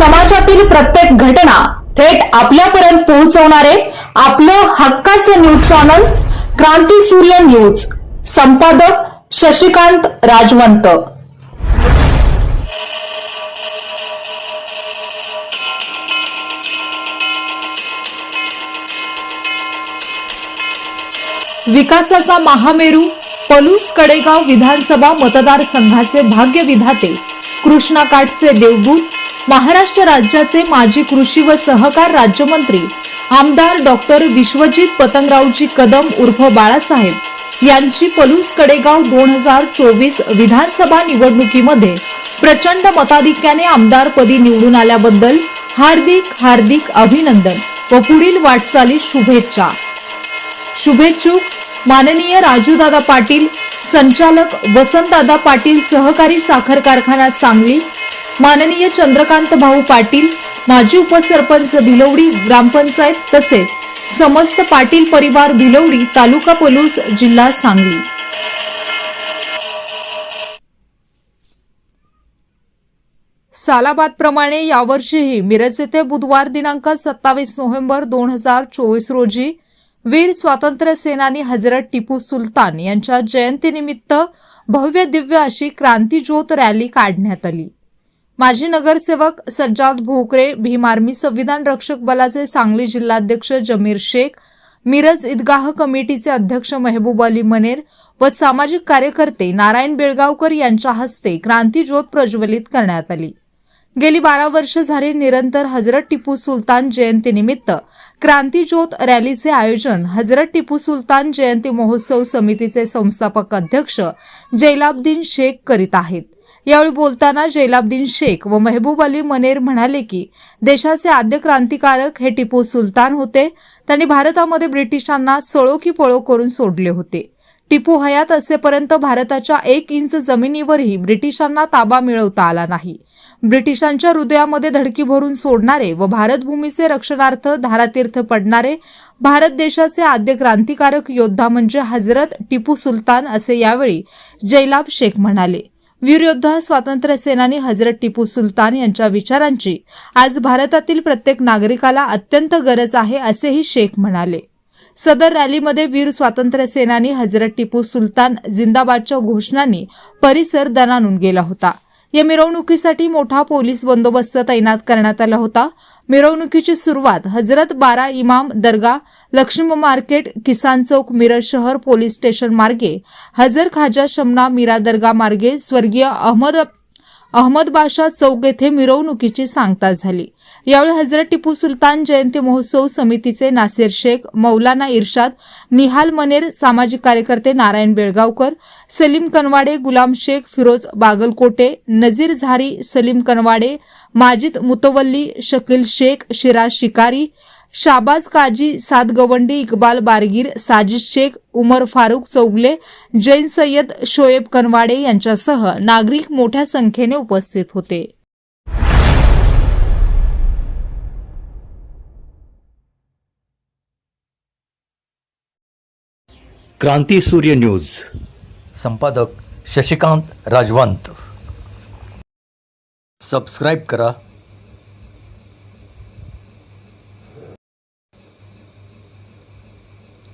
समाजातील प्रत्येक घटना थेट आपल्यापर्यंत पोहोचवणारे आपलं हक्काचं न्यूज चॅनल क्रांती सूर्य न्यूज. संपादक शशिकांत राजवंत. विकासाचा महामेरू पलूस कडेगाव विधानसभा मतदारसंघाचे भाग्य विधाते कृष्णा काठचे देवदूत महाराष्ट्र राज्याचे माजी कृषी व सहकार राज्यमंत्री आमदार डॉक्टर विश्वजित पतंगरावजी कदम उर्फ बाळासाहेब यांची पलूस कडेगाव दोन हजार चोवीस विधानसभा निवडणुकीमध्ये प्रचंड मताधिक्याने आमदारपदी निवडून आल्याबद्दल हार्दिक हार्दिक अभिनंदन व पुढील वाटचाली शुभेच्छा. शुभेच्छुक माननीय राजूदादा पाटील संचालक वसंतदादा पाटील सहकारी साखर कारखाना सांगली माननीय चंद्रकांत भाऊ पाटील माजी उपसरपंच भिलवडी ग्रामपंचायत तसेच समस्त पाटील परिवार भिलवडी तालुका पलूस जिल्हा सांगली. सालाबादप्रमाणे यावर्षीही मिरज येथे बुधवार दिनांक सत्तावीस नोव्हेंबर दोन हजार चोवीस रोजी वीर स्वातंत्र्य सेनानी हजरत टिपू सुलतान यांच्या जयंतीनिमित्त भव्य दिव्य अशी क्रांतीज्योत रॅली काढण्यात आली. माजी नगरसेवक सज्जाद भोकरे भीम आर्मी संविधान रक्षक बलाचे सांगली जिल्हाध्यक्ष जमीर शेख मिरज ईदगाह कमिटीचे अध्यक्ष मेहबूब अली मनेर व सामाजिक कार्यकर्ते नारायण बेळगावकर यांच्या हस्ते क्रांतीज्योत प्रज्वलित करण्यात आली. गेली बारा वर्ष झाली निरंतर हजरत टिपू सुलतान जयंतीनिमित्त क्रांतीज्योत रॅलीचे आयोजन हजरत टिपू सुलतान जयंती महोत्सव समितीचे संस्थापक अध्यक्ष जैलाब्दीन शेख करीत आहेत. यावेळी बोलताना जैलाब्दीन शेख व मेहबूब अली मनेर म्हणाले की देशाचे आद्य क्रांतिकारक हे टिपू सुलतान होते. त्यांनी भारतामध्ये ब्रिटिशांना सळो की पळो करून सोडले होते. टिपू हयात असेपर्यंत भारताच्या एक इंच जमिनीवरही ब्रिटिशांना ताबा मिळवता आला नाही. ब्रिटिशांच्या हृदयामध्ये धडकी भरून सोडणारे व भारतभूमीचे रक्षणार्थ धारातीर्थ पडणारे भारत देशाचे आद्य क्रांतिकारक योद्धा म्हणजे हजरत टिपू सुलतान असे यावेळी जैलाब शेख म्हणाले. वीरयोद्धा स्वातंत्र्य सेनानी हजरत टिपू सुलतान यांच्या विचारांची आज भारतातील प्रत्येक नागरिकाला अत्यंत गरज आहे असेही शेख म्हणाले. सदर रॅलीमध्ये वीर स्वातंत्र्य सेनानी हजरत टिपू सुलतान जिंदाबादच्या घोषणांनी परिसर दणानून गेला होता. या मिरवणुकीसाठी मोठा पोलीस बंदोबस्त तैनात करण्यात आला होता. मिरवणुकीची सुरुवात हजरत बारा इमाम दर्गा लक्ष्मी मार्केट किसान चौक मिरज शहर पोलीस स्टेशन मार्गे हजर खाजा शमना मीरा दर्गा मार्गे स्वर्गीय अहमद अहमदबादशा चौक येथे मिरवणुकीची सांगता झाली. यावेळी हजरत टिपू सुलतान जयंती महोत्सव समितीचे नासिर शेख मौलाना इर्शाद निहाल मनेर सामाजिक कार्यकर्ते नारायण बेळगावकर सलीम कनवाडे गुलाम शेख फिरोज बागलकोटे नजीर झारी सलीम कनवाडे माजिद मुतवल्ली शकील शेख शिराज शिकारी शाबाज काजी सातगवंडी इक्बाल बारगीर साजिद शेख उमर फारुक चौगले जैन सय्यद शोएब कनवाडे यांच्यासह नागरिक मोठ्या संख्येने उपस्थित होते. क्रांती सूर्य न्यूज. संपादक शशिकांत राजवंत. सबस्क्राईब करा.